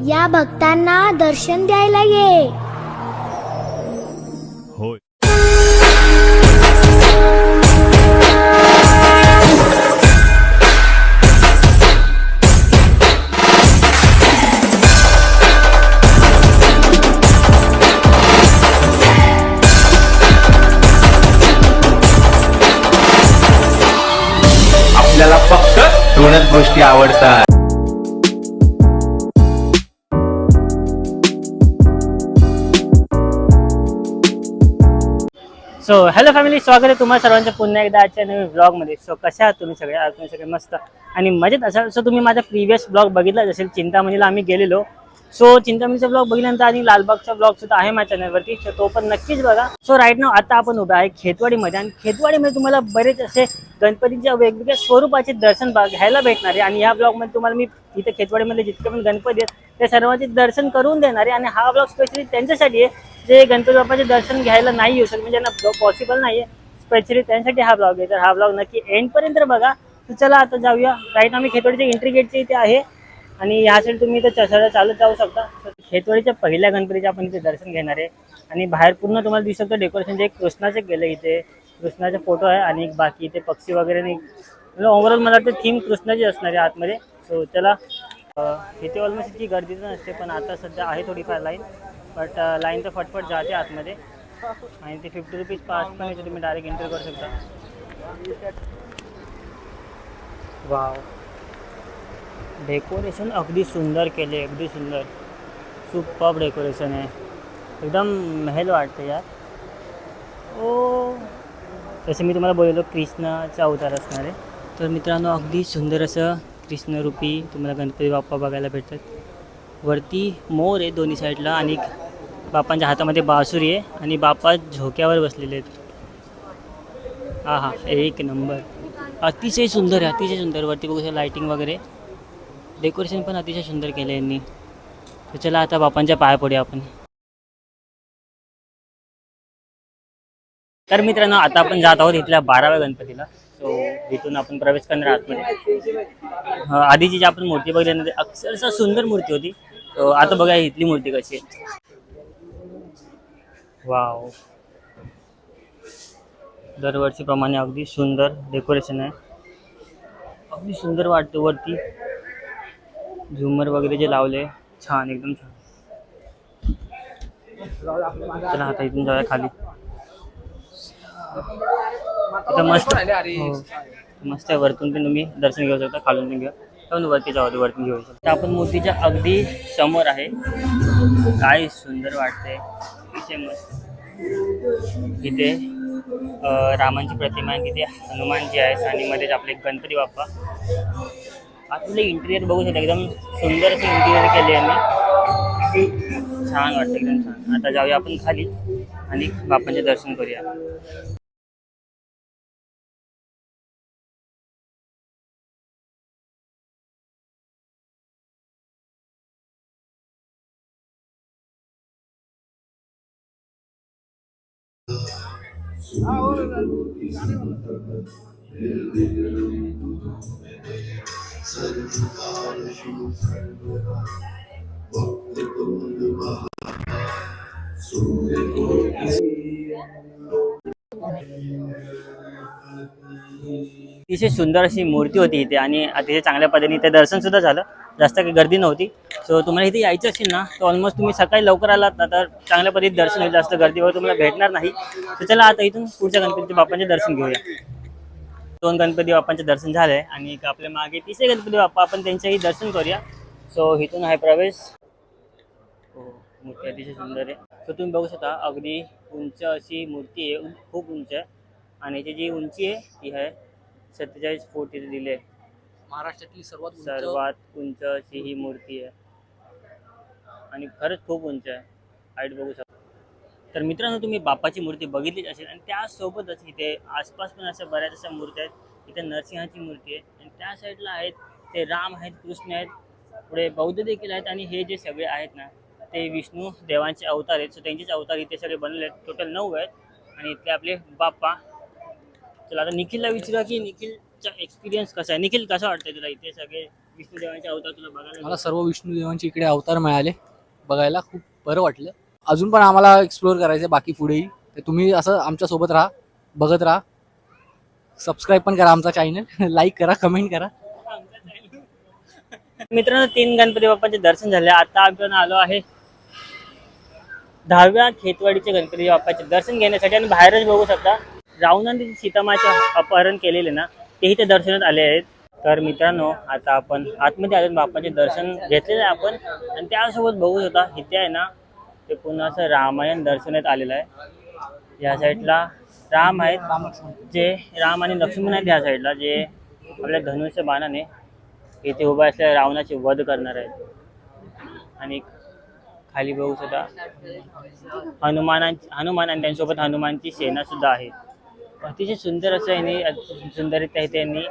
या भक्तांना दर्शन द्यायला ये. होय. आपल्याला फक्त दोनच गोष्टी आवडतात. सो हॅलो फॅमिली स्वागत आहे तुम्हाला सर्वांचं. पुन्हा एकदा आजच्या नवीन ब्लॉगमध्ये सो कशा आहात तुम्ही सगळे? तुम्ही सगळे मस्त आणि मजेत. असाल सो तुम्ही माझा प्रिव्हियस ब्लॉग बघितला असेल चिंतामणीला आम्ही गेलेलो. सो चिंतामणीचा ब्लॉग बघितल्यानंतर आणि लालबागचा ब्लॉग सुद्धा आहे माझ्या चॅनलवरती तो पण नक्कीच बघा. सो राईट नाव आता आपण उभे आहे खेतवाडीमध्ये आणि खेतवाडीमध्ये तुम्हाला बरेच असे गणपतीच्या वेगवेगळ्या स्वरूपाचे दर्शन बघ- घ्यायला भेटणार आहे. आणि या ब्लॉगमध्ये तुम्हाला मी इथे खेतवाडीमध्ये जितके पण गणपती आहेत ते सर्वांचे दर्शन करून देणार आहे. आणि हा ब्लॉग स्पेशली त्यांच्यासाठी आहे जे गणपती बाप्पाचे दर्शन घ्यायला नाही येऊ शकत म्हणजे ज्यांना पॉसिबल नाही आहे. स्पेशली त्यांच्यासाठी हा ब्लॉग आहे. तर हा ब्लॉग नक्की एंडपर्यंत बघा. तर चला आता जाऊया. राईट आम्ही खेतवाडीच्या एंट्री गेटच्या इथे आहे. आणि ह्यासाठी तुम्ही इथे चसाला चालत जाऊ शकता. खेतवाडीच्या पहिल्या गणपतीचे आपण इथे दर्शन घेणार आहे. आणि बाहेर पूर्ण तुम्हाला दिसू शकतं डेकोरेशन जे कृष्णाचे केलं इथे. कृष्णाचे फोटो आहे आणि बाकी इथे पक्षी वगैरे नाही. म्हणजे ओव्हरऑल मला वाटतं थीम कृष्णाची असणार आहे आतमध्ये. सो चला इथे ऑलमोस्ट इतकी गर्दी तर नसते पण आता सध्या आहे थोडीफार लाईन बट लाईन तर फटफट जाते आतमध्ये. आणि ते फिफ्टी रुपीज पास पण तुम्ही डायरेक्ट एंटर करू शकता. वाव डेकोरेशन अगदी सुंदर केले अगदी सुंदर. सुपर डेकोरेशन आहे. एकदम महल वाटतं यार. ओ तसं मी तुम्हाला बोललो कृष्णाचा अवतार असणार आहे. तर मित्रांनो अगदी सुंदर असं कृष्णरूपी तुम्हाला गणपती बाप्पा बघायला भेटतात. वरती मोर आहे दोन्ही साईडला आणि बाप्पांच्या हातामध्ये बासुरी आहे आणि बाप्पा झोक्यावर बसलेले आहेत. हा हा एक नंबर. अतिशय सुंदर आहे अतिशय सुंदर. वरती बघू लाइटिंग वगैरे. डेकोरेशन पण अतिशय सुंदर केलं यांनी. तर चला आता बापांच्या पाया पडूया आपण. तर मित्रांनो आता आपण जात आहोत इथल्या बाराव्या गणपतीला. सो इथून आपण प्रवेश करणार आतमध्ये म्हणजे. आधीची जी आपण मूर्ती बघितली ना अक्षरशः सुंदर मूर्ती होती. आता बघा इथली मूर्ती कशी आहे. वाव दरवर्षीप्रमाणे अगदी सुंदर डेकोरेशन आहे. अगदी सुंदर वाटतं वरती. झुमर वगैरे जे लावले छान एकदम छान. चला आता इथून जाऊया खाली. इथं मस्त हो. मस्त आहे वरतून पण तुम्ही दर्शन घेऊ शकता खालून पण घेऊ पण वरती जाऊ वरतून घेऊ. शकता आपण मूर्तीच्या अगदी समोर आहे. काय सुंदर वाटते अतिशय मस्त. इथे रामांची प्रतिमा आहे तिथे हनुमानजी आहेत आणि मध्येच आपले गणपती बाप्पा. आतले इंटिरियर बघू शकता एकदम सुंदर असं इंटिरियर केले यांनी छान वाटतं एकदम छान. आता जाऊया आपण खाली आणि बाप्पांचे दर्शन करूया. अतिशय सुंदर अशी मूर्ती होती इथे आणि अतिशय चांगल्या पद्धतीने इथे दर्शन सुद्धा झालं. जास्त काही गर्दी नव्हती. सो तुम्हाला इथे यायचं असेल ना तर ऑलमोस्ट तुम्ही सकाळी लवकर आलात ना तर चांगल्या पद्धतीने दर्शन होईल. जास्त गर्दी वगैरे तुम्हाला भेटणार नाही. तर चला आता इथून पुढच्या गणपती बाप्पांचे दर्शन घेऊया. दोन गणपती बाप्पांचे दर्शन झाले आणि आपल्या मागे तिसरे गणपती बाप्पा आपण त्यांचेही दर्शन करूया. सो इथून आहे प्रवेश. हो मूर्ती अतिशय सुंदर आहे. तर तुम्ही बघू शकता अगदी उंच अशी मूर्ती आहे. खूप उंच. आहे आणि याची जी उंची आहे ती आहे सत्तेचाळीस फूट इथे दिली आहे. महाराष्ट्रातली सर्वात उंच सर्वात उंच अशी ही मूर्ती आहे. आणि खरंच खूप उंच आहे. हाईट बघू शकता. तर मित्रांनो तुम्ही बाप्पाची मूर्ती बघितलीच असेल आणि त्यासोबतच इथे आसपास पण अशा बऱ्याच अशा मूर्त्या आहेत. इथे नरसिंहाची मूर्ती आहे आणि त्या साईडला आहेत ते राम आहेत कृष्ण आहेत पुढे बौद्ध देखील आहेत आणि हे जे सगळे आहेत ना ते विष्णू देवांचे अवतार आहेत. सो त्यांचेच अवतार इथे सगळे बनले आहेत. टोटल नऊ आहेत आणि इथले आपले बाप्पा. चला आता निखिलला विचारा की निखिलचा एक्सपिरियन्स कसा आहे? निखिल कसा वाटतंय तुला इथे सगळे विष्णुदेवांचे अवतार तुला बघायला मला सर्व विष्णू देवांचे इकडे अवतार मिळाले. बघायला खूप बरं वाटलं. अजून पण आम्हाला एक्सप्लोअर करायचं बाकी पुढेही. तर तुम्ही असं आमच्यासोबत राहा बघत राहा. सबस्क्राईब पण करा आमचा चॅनल लाईक करा कमेंट करा. मित्रांनो तीन गणपती बाप्पांचे दर्शन झाले. आता आपण आलो आहे दहाव्या खेतवाडीचे गणपती बाप्पाचे दर्शन घेण्यासाठी आणि बाहेरच बघू शकता. रावणाने सीतामाचे अपहरण केलेले ना तेही ते दर्शनात आले आहेत. तर मित्रांनो आता आपण आतमध्ये आलो बाप्पाचे दर्शन घेतलेले आपण. आणि त्यासोबत बघू शकता इथे आहे ना ते पुन्हा असं रामायण दर्शनात आलेलं आहे. या साईडला राम आहेत जे राम आणि लक्ष्मण आहेत या साईडला जे आपल्या धनुष्य बाणाने इथे उभा असलेल्या रावणाचे वध करणार आहेत. आणि खाली बघू सुद्धा हनुमानांची हनुमान आणि त्यांच्यासोबत हनुमानची सेना सुद्धा आहे. अतिशय सुंदर असं यांनी सुंदररित्या इथे यांनी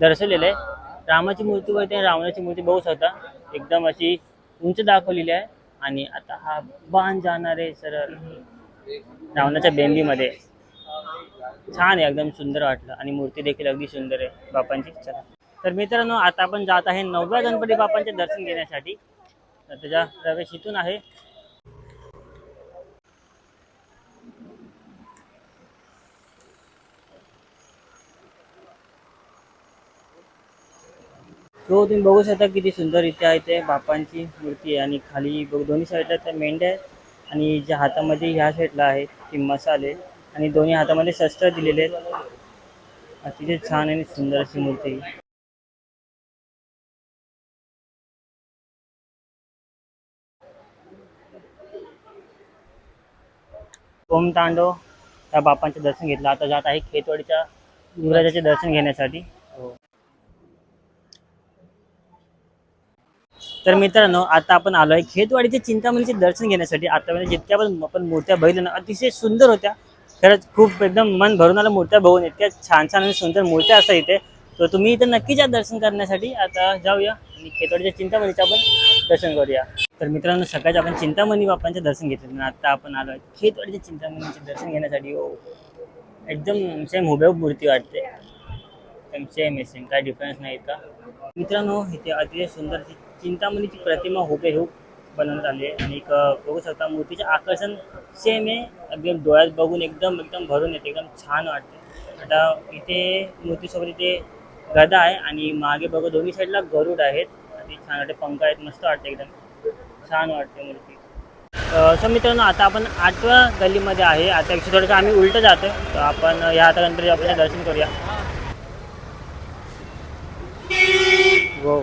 दर्शवलेलं आहे. रामाची मूर्ती व रावणाची मूर्ती बघू शकता एकदम अशी उंच दाखवलेली आहे. आणि आता हा बाण जाणार आहे सरळ रावणाच्या बेंबीमध्ये. छान आहे एकदम सुंदर वाटलं. आणि मूर्ती देखील अगदी सुंदर आहे बापांची चला तर मित्रांनो आता आपण जात आहे नवव्या गणपती बापांचे दर्शन घेण्यासाठी. तर त्याचा प्रवेश इथून आहे. तो तुम्ही बघू शकता किती सुंदर इथे आहे ते. बापांची मूर्ती आहे आणि खाली बघ दोन्ही साईडला त्या मेंढ्या आहेत आणि ज्या हातामध्ये ह्या साईडला आहे ती मसाले आणि दोन्ही हातामध्ये शस्त्र दिलेले आहेत. अतिशय छान आणि सुंदर अशी मूर्ती ओम तांडव त्या बापांचे दर्शन घेतलं. आता जात आहे खेतवाडीच्या युवराजाचे दर्शन घेण्यासाठी. तर मित्रांनो आता आपण आलो आहे खेतवाडीचे चिंतामणीचे दर्शन घेण्यासाठी. आतापर्यंत म्हणजे जितक्या पण आपण मूर्त्या बघितल्या ना अतिशय सुंदर होत्या. खरंच खूप एकदम मन भरून आलं मूर्त्या बघून. इतक्या छान छान आणि सुंदर मूर्त्या असतात इथे. तर तुम्ही इथे नक्कीच या दर्शन करण्यासाठी. आता जाऊया आणि खेतवाडीच्या चिंतामणीचं आपण दर्शन करूया. तर मित्रांनो सकाळचे आपण चिंतामणी बापांचे दर्शन घेतले. आणि आता आपण आलो आहे खेतवाडीच्या चिंतामणीचे दर्शन घेण्यासाठी. हो. एकदम सेम हुबेहूब मूर्ती वाटते. एकदम सेम आहे सेम. काय डिफरन्स नाही का मित्रांनो इथे अतिशय सुंदर चिंतामणीची प्रतिमा हुबेहूब बनवण्यात आली आहे. आणि एक बघू शकता मूर्तीचे आकर्षण सेम आहे. अगदी डोळ्यात बघून एकदम एकदम भरून येते एकदम छान वाटते. आता इथे मूर्तीसोबत इथे गदा आहे आणि मागे बघू दोन्ही साईडला गरुड आहेत. आणि छान वाटते पंख आहेत मस्त वाटते एकदम छान वाटते मूर्ती. अं, सो मित्रांनो आता आपण आठव्या गल्लीमध्ये आहे. आता actually थोडंसं आम्ही उलटं जातो तर आपण या आता गणपती आपल्याला दर्शन करूया. हो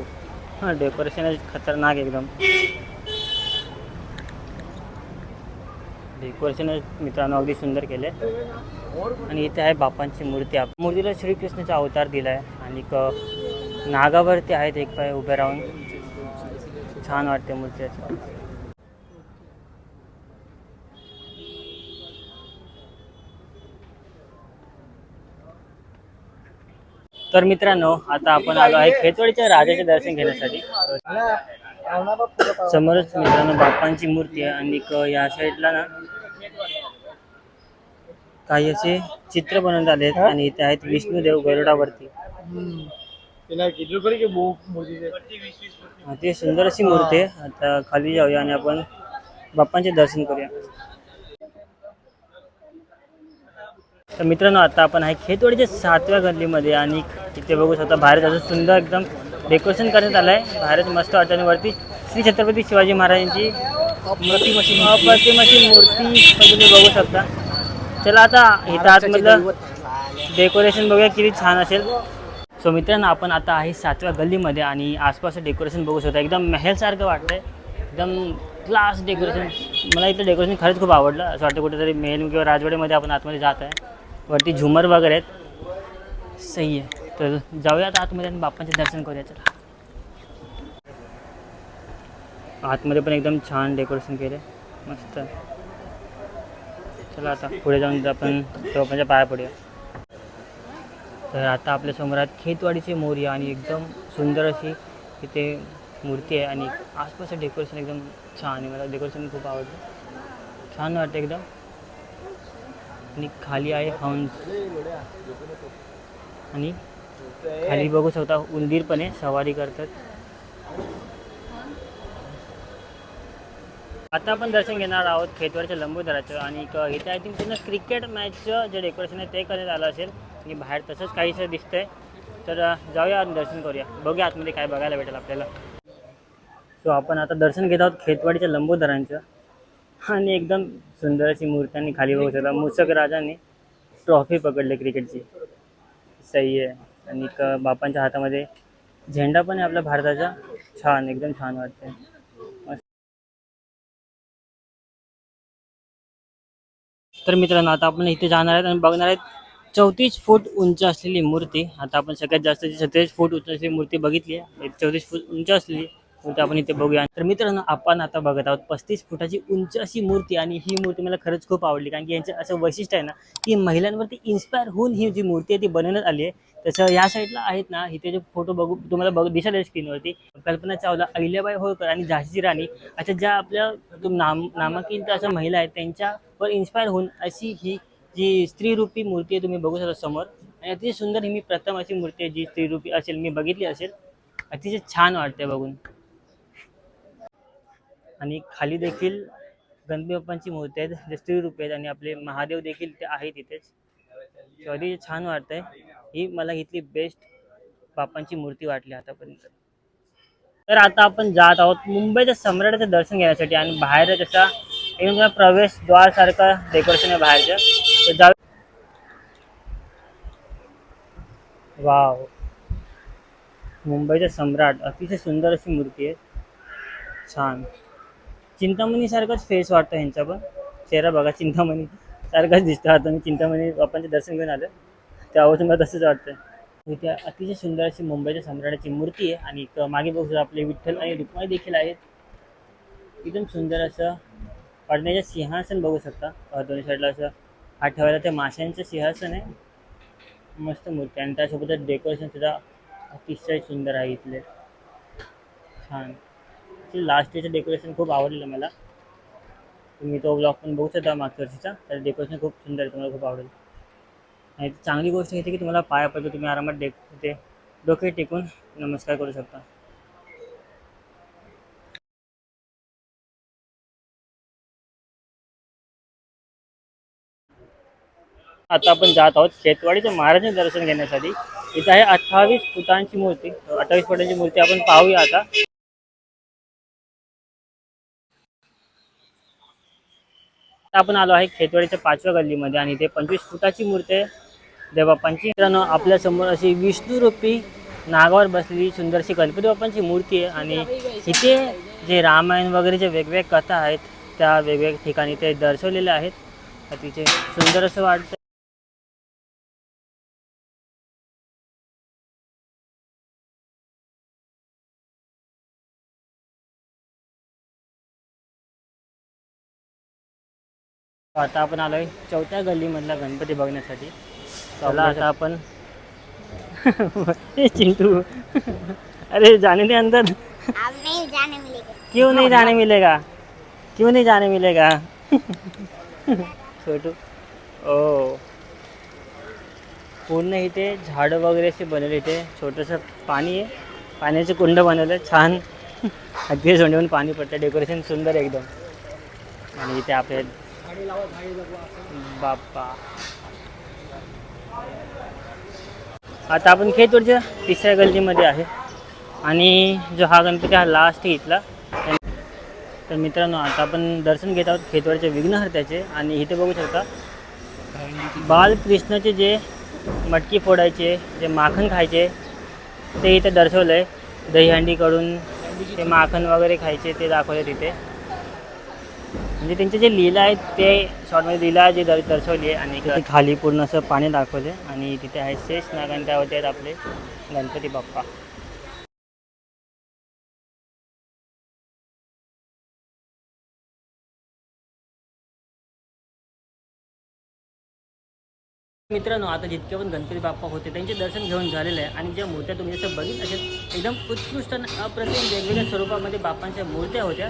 हां डेकोरेशन खतरनाक एकदम. डेकोरेशन मित्रांनो अगदी सुंदर केले आणि इथे आहे बापांची मूर्ती. आप मूर्तीला श्रीकृष्णाचा अवतार दिला आहे आणि क नागावरती आहेत एक पाय उभे राहून. छान वाटते मूर्ती तर मित्रांनो आता आपण आलो आहे खेतवाडीच्या राजाचे दर्शन घेण्यासाठी. समोरच मित्रांनो बाप्पांची मूर्ती आहे आणि या साईडला ना काही असे चित्र बनवण्यात आले आहेत आणि इथे आहेत विष्णुदेव गरुडावरती. हा, सुंदर अशी मूर्ती आहे. आता खाली जाऊया आणि आपण बाप्पांचे दर्शन करूया. तर मित्रांनो आता आपण आहे खेतवाडीच्या सातव्या गल्लीमध्ये आणि इथे बघू शकता बाहेर असं सुंदर एकदम डेकोरेशन करण्यात आलं आहे बाहेरच मस्त वाटतं आणि वरती श्री छत्रपती शिवाजी महाराजांची अप्रतिम अप्रतिम अशी मूर्ती पण तुम्ही बघू शकता. चला आता इथं आतमधलं डेकोरेशन बघूया किती छान असेल. सो मित्रांनो आपण आता आहे सातव्या गल्लीमध्ये आणि आसपासचं डेकोरेशन बघू शकता. एकदम मेहेलसारखं वाटतंय. एकदम क्लास डेकोरेशन मला इथलं डेकोरेशन खरंच खूप आवडलं. असं वाटतं कुठेतरी मेल किंवा राजवाड्यामध्ये आपण आतमध्ये जात आहे. वरती झुमर वगैरे आहेत. सही आहे. तर जाऊया आता आतमध्ये आणि बाप्पांचे दर्शन करूया चला. आतमध्ये पण एकदम छान डेकोरेशन केलं मस्त. चला आता पुढे जाऊन आपण बाप्पांच्या पाया पडूया. तर आता आपल्या समोरात खेतवाडीची मोरी आणि एकदम सुंदर अशी इथे मूर्ती आहे आणि आसपासचं डेकोरेशन एकदम छान आहे. मला डेकोरेशन खूप आवडतं. छान वाटतं एकदम. आणि खाली आहे हंस. आणि खाली बघू शकता उंदीर पण आहे सवारी करतात. आता आपण दर्शन घेणार आहोत खेतवरच्या लंबोदराचं आणि इथे आय थिंक पूर्ण क्रिकेट मॅचचं जे डेकोरेशन आहे ते करण्यात आलं असेल. आणि बाहेर तसंच काहीसं दिसतंय. तर जाऊया आणि दर्शन करूया. बघूया आतमध्ये काय बघायला भेटेल आपल्याला. सो आपण आता दर्शन घेत आहोत खेतवाडीच्या लंबोदरांचं. आणि एकदम सुंदर अशी मूर्त्यांनी खाली बघू शकता. मुसक राजाने ट्रॉफी पकडली क्रिकेटची सही आहे. आणि बापांच्या हातामध्ये झेंडा पण आहे आपल्या भारताचा. छान एकदम छान वाटते तर मित्रांनो आता आपण इथे जाणार आहेत आणि बघणार आहेत चौतीस फूट उंच असलेली मूर्ती. आता आपण सगळ्यात जास्त जी सत्तेचाळीस फूट उंच असलेली मूर्ती बघितली आहे. चौतीस फूट उंच असलेली मूर्ती आपण इथे बघूया. तर मित्रांनो आपण आता बघत आहोत पस्तीस फुटाची उंच अशी मूर्ती आणि ही मूर्ती मला खरंच खूप आवडली. कारण की यांचं असं वैशिष्ट्य आहे ना की महिलांवरती इन्स्पायर होऊन ही जी मूर्ती आहे ती बनवण्यात आली आहे. तसं या साईडला आहेत ना इथे जे फोटो बघू तुम्हाला बघ दिसायला आहे स्क्रीनवरती कल्पना चावला अहिल्याबाई होळकर आणि झाशीची राणी अशा ज्या आपल्या नाम नामांकित अशा महिला आहेत त्यांच्यावर इन्स्पायर होऊन अशी ही जी स्त्रीरूपी मूर्ती आहे तुम्ही बघू शकता समोर. आणि अतिशय सुंदर ही मी प्रथम अशी मूर्ती आहे जी स्त्रीरूपी असेल मी बघितली असेल. अतिशय छान वाटते बघून. आणि खाली देखील गणपती बाप्पांची मूर्ती आहेत जे स्त्रीरूपी आहेत आणि आपले महादेव देखील ते आहेत इथेच. So छान वाटतंय. ही मला इथली बेस्ट बाप्पांची मूर्ती वाटली आतापर्यंत. तर आता आपण जात आहोत मुंबईच्या सम्राटाचं दर्शन घेण्यासाठी आणि बाहेर जसा एक प्रवेश प्रवेशद्वार सारखं डेकोरेशन आहे बाहेरचं तर जा वाव. मुंबईचा सम्राट अतिशय सुंदर अशी मूर्ती आहे. छान. चिंतामणीसारखंच फेस वाटतं ह्यांचा पण. चेहरा बघा चिंतामणी. सारखाच दिसतो आता मी चिंतामणी बाप्पांचे दर्शन घेऊन आलं. त्यावरून मला तसंच वाटतं इथे अतिशय सुंदर अशी मुंबईच्या सम्राटाची मूर्ती आहे आणि मागे बघू आपले विठ्ठल आणि रुक्माई देखील आहेत. एकदम सुंदर असं पडण्याचं सिंहासन बघू शकता. दोन्ही साईडला असं हा ठेवायला ते माशांचं सिंहासन आहे. मस्त मूर्ती आणि त्यासोबतच डेकोरेशन सुद्धा अतिशय सुंदर आहे इथले. छान. लास्ट डेचं डेकोरेशन खूप आवडलेलं मला. तुम्ही तो ब्लॉग पण बघू शकता मागच्या वर्षीचा. तर डेकोरेशन खूप सुंदर आहे तुम्हाला खूप आवडेल. आणि चांगली गोष्ट येते की तुम्हाला पाया पडतो तुम्ही आरामात डेक ते डोके टेकून नमस्कार करू शकता. आता आपण जात आहोत शेतवाडीच्या महाराजांचे दर्शन घेण्यासाठी. इथं आहे अठ्ठावीस फुटांची मूर्ती अठ्ठावीस फुटांची मूर्ती आपण पाहूया आता. आपण आलो आहे खेतवाडीच्या पाचव्या गल्लीमध्ये आणि इथे पंचवीस फुटाची मूर्ती आहे. देवबाप्पांची. मित्रांनो आपल्यासमोर अशी विष्णुरूपी नागावर बसलेली सुंदरशी गणपती बाप्पांची मूर्ती आहे. आणि इथे जे रामायण वगैरे जे वेगवेगळ्या कथा आहेत त्या वेगवेगळ्या ठिकाणी ते दर्शवलेल्या आहेत. तिचे सुंदर असं वाटतं आता आपण आलोय चौथ्या गल्लीमधला गणपती बघण्यासाठी. चला आता आपण ए, चिंटू. अरे जाने दे अंदर. नहीं जाने मिलेगा. क्यों नहीं जाने मिलेगा? क्यों नहीं जाने मिलेगा? छोटू. ओ. पूर्ण इथे झाडं वगैरे असे बनवले इथे. छोटंसं पाणी आहे. पाण्याचं कुंड बनवलं. छान. अगदी सोंडून पाणी पडतं डेकोरेशन सुंदर एकदम. आणि इथे आपले बाप्पा. आता आपण खेतवरच्या तिसऱ्या गल्लीमध्ये आहे. आणि जो हा गणपती हा लास्ट घेतला इथला. तर मित्रांनो आता आपण दर्शन घेत आहोत खेतवाडच्या विघ्नहर्त्याचे. आणि इथे बघू शकता बालकृष्णाचे जे मटकी फोडायचे जे माखण खायचे ते इथे दर्शवलं आहे दहीहंडीकडून ते माखण वगैरे खायचे ते दाखवले तिथे. म्हणजे त्यांचे जे लीला आहेत ते शॉर्टमध्ये लीला जे दर दर्शवली आहे आणि इथे खाली पूर्ण असं पाणी दाखवले आणि तिथे आहे शेष नाग आणि त्यावरती आहेत आपले गणपती बाप्पा. मित्रांनो आता जितके पण गणपती बाप्पा होते त्यांचे दर्शन घेऊन झालेलं आहे आणि ज्या मूर्त्या तुम्ही जसं बघितलं असेल एकदम उत्कृष्ट आणि अप्रतिम वेगवेगळ्या स्वरूपामध्ये बाप्पांच्या मूर्त्या होत्या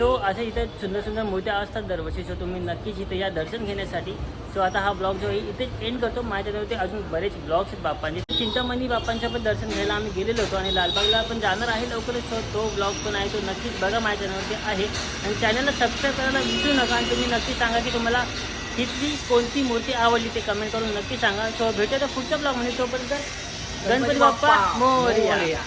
सो असे इथे सुंदर सुंदर मूर्त्या असतात दरवर्षी. सो तुम्ही नक्कीच इथे या दर्शन घेण्यासाठी. सो आता हा ब्लॉग जो आहे इथेच एंड करतो. माझ्या चॅनलवरती अजून बरेच ब्लॉग्स आहेत बाप्पांचे. चिंतामणी बाप्पांच्या पण दर्शन घ्यायला आम्ही गेलेलो होतो आणि लालबागला पण जाणार आहे लवकरच. सो तो ब्लॉग पण आहे तो नक्कीच बघा माझ्या चॅनलवरती आहे. आणि चॅनलला सबस्क्राईब करायला विसरू नका आणि तुम्ही नक्की सांगा की तुम्हाला तिथली कोणती मूर्ती आवडली ते कमेंट करून नक्की सांगा. सो भेटूया पुढच्या ब्लॉगमध्ये. तोपर्यंत गणपती बाप्पा मोरया.